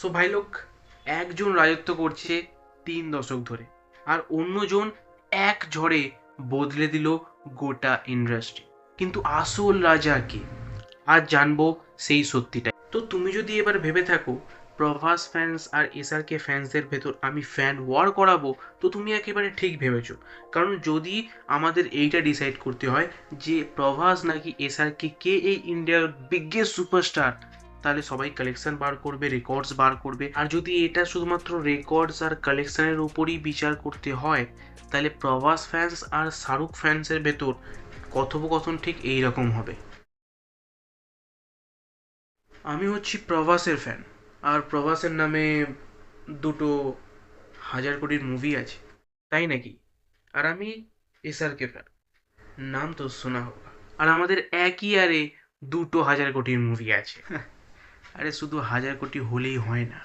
So ভাই লোক, একজন রাজত্ব করছে তিন দশক ধরে, আর অন্যজন এক ঝড়ে বদলে দিল গোটা ইন্ডাস্ট্রি কিন্তু আসল রাজা কে? আজ জানব সেই সত্যিটা তো তুমি যদি এবার ভেবে থাকো, প্রভাস ফ্যান্স আর এসআরকে ফ্যান্সদের ভেতর আমি ফ্যান ওয়ার করাবো, তো তুমি একেবারে ঠিক ভেবেছো। কারণ যদি আমাদের এইটা ডিসাইড করতে হয় যে প্রভাস নাকি এসআরকে কে এই ইন্ডিয়ার বিগেস্ট সুপারস্টার তাহলে সবাই কালেকশন বার করবে রেকর্ডস বার করবে। আর যদি এটা শুধুমাত্র রেকর্ডস আর কালেকশনের উপরই বিচার করতে হয়, তাহলে প্রভাস ফ্যান্স আর শাহরুখ ফ্যান্সের ভেতর কথোপকথন ঠিক এই রকম হবে। আমি হচ্ছি প্রভাসের ফ্যান আর প্রভাসের নামে দুটো হাজার কোটির মুভি আছে। তাই নাকি? আর আমি এসআরকে ফ্যান নাম তো শোনা হোক। আর আমাদের একই আরে দুটো হাজার কোটির মুভি আছে। আরে শুধু হাজার কোটি হলেই হয় না।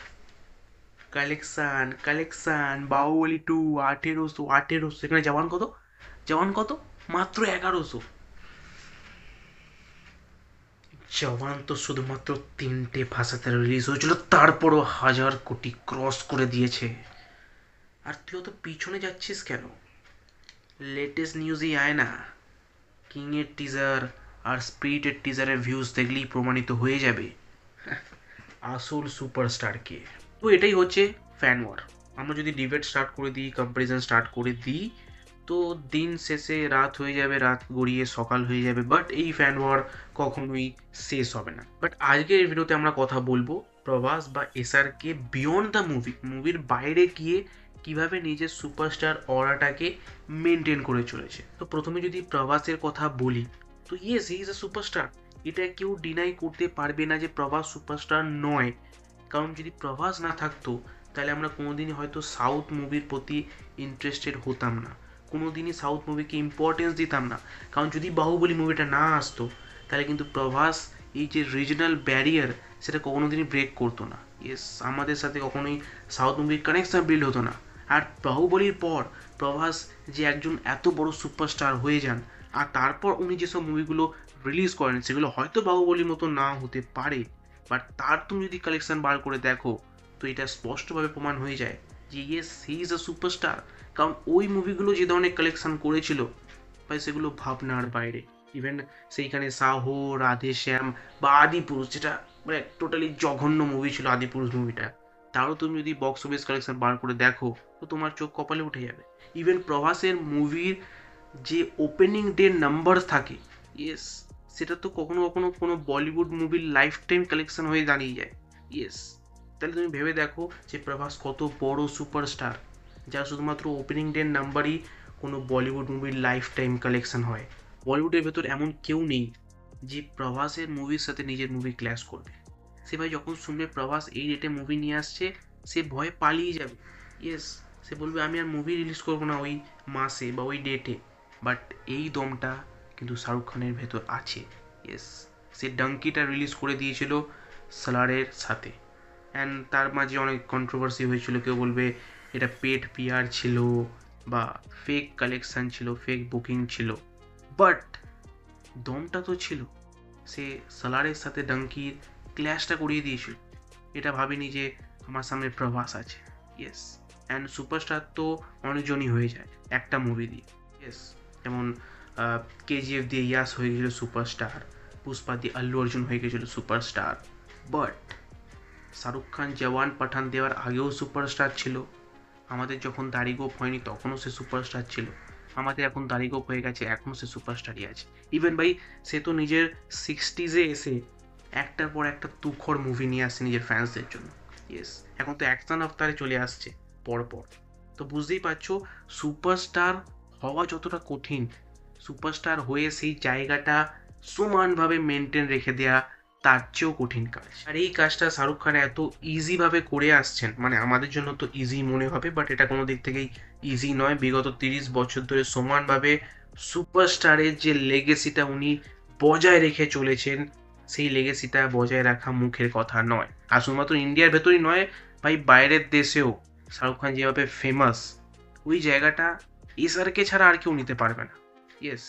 কালেকশান কালেকশান, বাহুবলি টু আঠেরোশো আঠেরোশো, এখানে জওয়ান কত? জওয়ান কত? মাত্র এগারোশো। জওয়ান তো শুধুমাত্র তিনটে ভাষাতে রিলিজ হয়েছিল, তারপরও হাজার কোটি ক্রস করে দিয়েছে। আর তুই অত পিছনে যাচ্ছিস কেন? লেটেস্ট নিউজই আয় না। কিংয়ের টিজার আর স্পিরিটের টিজারের ভিউজ দেখলেই প্রমাণিত হয়ে যাবে। আসল সুপারস্টার কে? তো এটাই হচ্ছে ফ্যান ওয়ার আমরা যদি ডিবেট স্টার্ট করে দিই কম্পারিজন স্টার্ট করে দিই, তো দিন শেষে রাত হয়ে যাবে, রাত গড়িয়ে সকাল হয়ে যাবে বাট এই ফ্যান ওয়ার কখনোই শেষ হবে না। বাট আজকের ভিডিওতে আমরা কথা বলব প্রভাস বা SR K beyond the movie মুভির বাইরে গিয়ে কীভাবে নিজের সুপারস্টার অরাটাকে মেনটেন করে চলেছে। তো প্রথমে যদি প্রভাসের কথা বলি, তো yes he is a superstar এটা কেউ ডিনাই করতে পারবে না যে প্রভাস সুপারস্টার নয়। কারণ যদি প্রভাস না থাকতো, তাহলে আমরা কোনোদিনই হয়তো সাউথ মুভির প্রতি ইন্টারেস্টেড হতাম না। কোনোদিনই সাউথ মুভিকে ইম্পর্টেন্স দিতাম না। কারণ যদি বাহুবলী মুভিটা না আসতো, তাহলে কিন্তু প্রভাস এই যে রিজনাল ব্যারিয়ার সেটা কখনো দিনই ব্রেক করতো না। ইয়েস আমাদের সাথে কখনোই সাউথ মুভির কানেকশন বিল্ড হতো না। আর বাহুবলীর পর প্রভাস যে একজন এত বড় সুপারস্টার হয়ে যান, আর তারপর উনি যেসব মুভিগুলো রিলিজ করেন, সেগুলো হয়তো বাহুবলীর মতো না হতে পারে। বাট তার তুমি যদি কালেকশন বার করে দেখো, তো এটা স্পষ্টভাবে প্রমাণ হয়ে যায় যে yes he is a superstar কারণ ওই মুভিগুলো যে ধরনের কালেকশন করেছিল, ভাই, সেগুলো ভাবনার বাইরে। ইভেন সেইখানে সাহো, রাধে শ্যাম বা আদিপুরুষ যেটা মানে টোটালি জঘন্য মুভি ছিল আদিপুরুষ মুভিটা তারও তুমি যদি বক্স অফিস কালেকশন বার করে দেখো, তো তোমার চোখ কপালে উঠে যাবে। ইভেন প্রভাসের মুভির যে ওপেনিং ডে নাম্বার থাকে ইয়েস সেটা তো কখনো কখনো কোনো বলিউড মুভির লাইফ টাইম কালেকশন হয়ে দাঁড়িয়ে যায়। ইয়েস তাহলে তুমি ভেবে দেখো যে প্রভাস কত বড় সুপারস্টার যা শুধুমাত্র ওপেনিং ডে নাম্বারই কোনো বলিউড মুভির লাইফ টাইম কালেকশন হয় বলিউডের ভেতর এমন কেউ নেই যে প্রভাসের মুভির সাথে নিজের মুভি ক্ল্যাশ করবে। সে ভাই যখন শুনবে প্রভাস এই ডেটে মুভি নিয়ে আসছে, সে ভয়ে পালিয়ে যাবে। ইয়েস সে বলবে, আমি আর মুভি রিলিজ করব না ওই মাসে বা ওই ডেটে বাট এই দমটা কিন্তু শাহরুখ খানের ভেতর আছে। ইয়েস সে ডাঙ্কিটা রিলিজ করে দিয়েছিল সালারের সাথে। অ্যান্ড তার মাঝে অনেক কন্ট্রোভার্সি হয়েছিল, কেউ বলবে এটা পেড পিআর ছিল বা ফেক কালেকশান ছিল ফেক বুকিং ছিল। বাট দমটা তো ছিল। সে সালারের সাথে ডাঙ্কির ক্ল্যাশটা করিয়ে দিয়েছিল। এটা ভাবিনি যে আমার সামনে প্রভাস আছে। ইয়েস অ্যান্ড সুপারস্টার তো অনেকজনই হয়ে যায় একটা মুভি দিয়ে। ইয়েস যেমন কেজিএফ দিয়ে ইয়াস হয়ে গেছিল সুপারস্টার পুষ্পা দিয়ে আল্লু অর্জুন হয়ে গেছিল সুপারস্টার বাট শাহরুখ খান, জওয়ান পাঠান দেওয়ার আগেও সুপারস্টার ছিল। আমাদের যখন দাড়িগোপ হয়নি, তখনও সে সুপারস্টার ছিল। আমাদের এখন দাড়িগোপ হয়ে গেছে, এখনও সে সুপারস্টারই আছে। ইভেন ভাই, সে তো নিজের সিক্সটিজে এসে একটার পর একটা তুখর মুভি নিয়ে আসছে নিজের ফ্যান্সদের জন্য। ইয়েস এখন তো অ্যাকশন আফতারে চলে আসছে, পরপর। তো বুঝতেই পারছ সুপারস্টার হওয়া যতটা কঠিন সুপারস্টার হয়ে সেই জায়গাটা সমানভাবে মেনটেন রেখে দেয়া তার চেয়েও কঠিন কাজ। আর এই কাজটা শাহরুখ খান এত ইজিভাবে করে আসছেন মানে আমাদের জন্য তো ইজি মনে হবে বাট এটা কোনো দিক থেকেই ইজি নয়। বিগত তিরিশ বছর ধরে সমানভাবে সুপারস্টারের যে লেগেসিটা উনি বজায় রেখে চলেছেন, সেই লেগেসিটা বজায় রাখা মুখের কথা নয়। আর শুধুমাত্র ইন্ডিয়ার ভেতরই নয়, ভাই বাইরের দেশেও শাহরুখ খান যেভাবে ফেমাস ওই জায়গাটা এসআরকে ছাড়া আর কেউ নিতে পারবে না। ইয়েস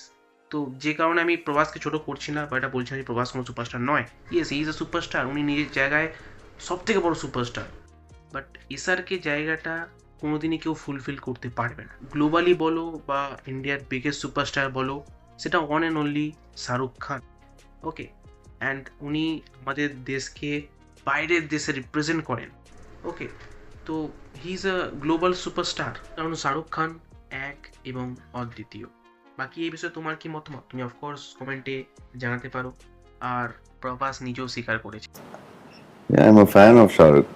তো যে কারণে আমি প্রভাসকে ছোট করছি না, বা এটা বলছি না যে প্রভাস কোনো সুপারস্টার নয়। ইয়েস ইজ এ সুপারস্টার উনি নিজের জায়গায় সব থেকে বড় সুপারস্টার বাট এসআরকে জায়গাটা কোনোদিনই কেউ ফুলফিল করতে পারবে না। গ্লোবালি বলো বা ইন্ডিয়ার বিগেস্ট সুপারস্টার বলো, সেটা one and only Shahrukh Khan okay and উনি আমাদের দেশকে বাইরের দেশে রিপ্রেজেন্ট করেন। ওকে তো he is a global superstar কারণ শাহরুখ খান এক এবং অদ্বিতীয়। বাকি এই বিষয়ে তোমার কি মতামত? তুমি অফকোর্স কমেন্টে জানাতে পারো। আর প্রভাস নিজেও স্বীকার করেছে। I am a fan of Rukh.